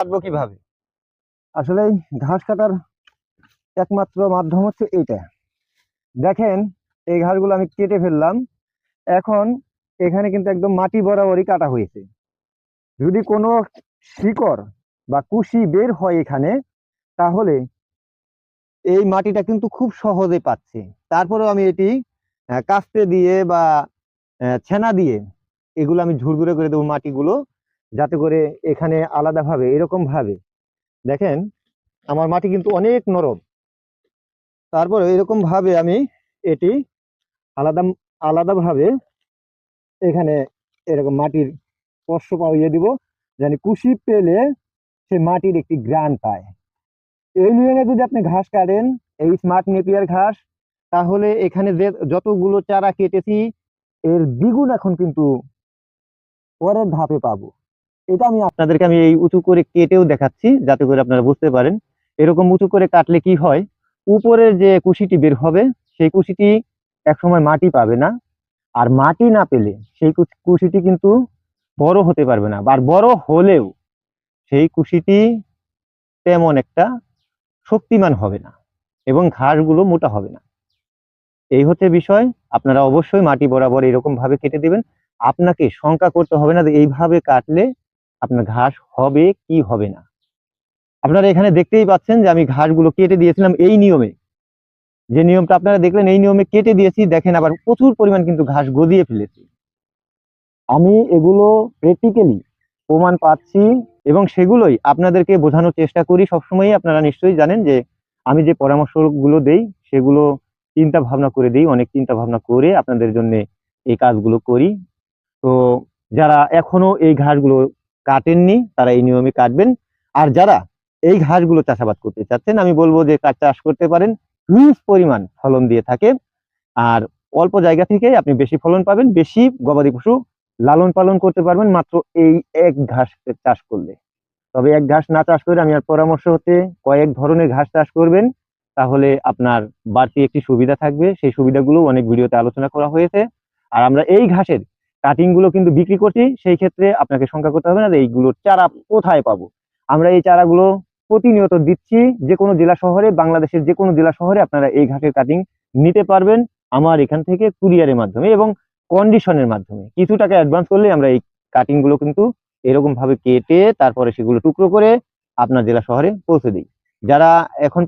কাটবো কীভাবে? আসলে ঘাস কাটার একমাত্র মাধ্যম হচ্ছে এইটা। দেখেন, এই ঘাসগুলো আমি কেটে ফেললাম। এখন এখানে কিন্তু একদম মাটি বরাবরই কাটা হয়েছে। যদি কোনো শিকড় বা কুশি বের হয় এখানে, তাহলে এই মাটিটা কিন্তু খুব সহজে পাচ্ছে। তারপরেও আমি এটি কাস্তে দিয়ে বা ছেনা দিয়ে এগুলো আমি ঝুরঝুরে করে দেবো মাটিগুলো। যাতে করে এখানে আলাদাভাবে এরকম ভাবে দেখেন, আমার মাটি কিন্তু অনেক নরম। তারপরে এরকম ভাবে আমি এটি আলাদা, আলাদাভাবে এখানে এরকম মাটির স্পর্শ পাইয়ে দিব, যেন কুশি পেলে সে মাটির একটি গ্রান পায়। এই নিয়মে যদি আপনি ঘাস কাটেন, এই স্মার্ট নেপিয়ার ঘাস, তাহলে এখানে যে, যতগুলো চারা কেটেছি, এর দ্বিগুণ এখন কিন্তু পরের ধাপে পাবো। এটা আমি আপনাদেরকে আমি এই উঁচু করে কেটেও দেখাচ্ছি, যাতে করে আপনারা বুঝতে পারেন। এরকম উঁচু করে কাটলে কি হয়? উপরের যে কুশিটি বের হবে, সেই কুশিটি একসময় মাটি পাবে না। আর মাটি না পেলে সেই কুশিটি কিন্তু বড় হতে পারবে না। আর বড় হলেও সেই কুশিটি তেমন একটা শক্তিমান হবে না এবং ঘাসগুলো মোটা হবে না। এই হচ্ছে বিষয়। আপনারা অবশ্যই মাটি বরাবর এরকম ভাবে কেটে দেবেন। আপনাকে শঙ্কা করতে হবে না যে এইভাবে কাটলে আপনার ঘাস হবে কি হবে না। আপনারা এখানে দেখতেই পাচ্ছেন যে আমি ঘাসগুলো কেটে দিয়েছিলাম এই নিয়মে। যে নিয়মটা আপনারা দেখলেন, এই নিয়মে কেটে দিয়েছি, দেখেন আবার প্রচুর পরিমাণ কিন্তু ঘাস গদিয়ে ফেলেছি। আমি এগুলো প্র্যাকটিক্যালি প্রমাণ পাচ্ছি এবং সেগুলোই আপনাদেরকে বোঝানোর চেষ্টা করি। সবসময়ই আপনারা নিশ্চয়ই জানেন যে আমি যে পরামর্শগুলো দেই, সেগুলো চিন্তা ভাবনা করে দিই, অনেক চিন্তা ভাবনা করে আপনাদের জন্য এই কাজগুলো করি। তো যারা এখনও এই ঘাসগুলো কাটেননি, তারা এই নিয়মে কাটবেন। আর যারা এই ঘাসগুলো চাষাবাদ করতে চাচ্ছেন, আমি বলব যে কাজ চাষ করতে পারেন। হিউজ পরিমাণ ফলন দিয়ে থাকে। আর অল্প জায়গা থেকে আপনি বেশি ফলন পাবেন। বেশি গবাদি পশু লালন পালন করতে পারবেন মাত্র এই এক ঘাস চাষ করলে। তবে এক ঘাস না চাষ করে আমি আর পরামর্শ হতে কয়েক ধরনের ঘাস চাষ করবেন। তাহলে আপনার বাড়তি একটি সুবিধা থাকবে। সেই সুবিধাগুলো অনেক ভিডিওতে আলোচনা করা হয়েছে। আর আমরা এই ঘাসের কাটিংগুলো কিন্তু বিক্রি করছি, সেই ক্ষেত্রে আপনাকে শঙ্কা করতে হবে না যে এইগুলোর চারা কোথায় পাবো। আমরা এই চারাগুলো প্রতিনিয়ত দিচ্ছি, যে কোনো জেলা শহরে, বাংলাদেশের যে কোনো জেলা শহরে আপনারা এই ঘাসের কাটিং নিতে পারবেন আমার এখান থেকে কুরিয়ারের মাধ্যমে এবং কন্ডিশনের মাধ্যমে। কিছু টাকা অ্যাডভান্স করলে আমরা এই কাটিংগুলো কিন্তু এরকম ভাবে কেটে তারপরে সেগুলো টুকরো করে আপনার জেলা শহরে পৌঁছে দিই। যারা এখন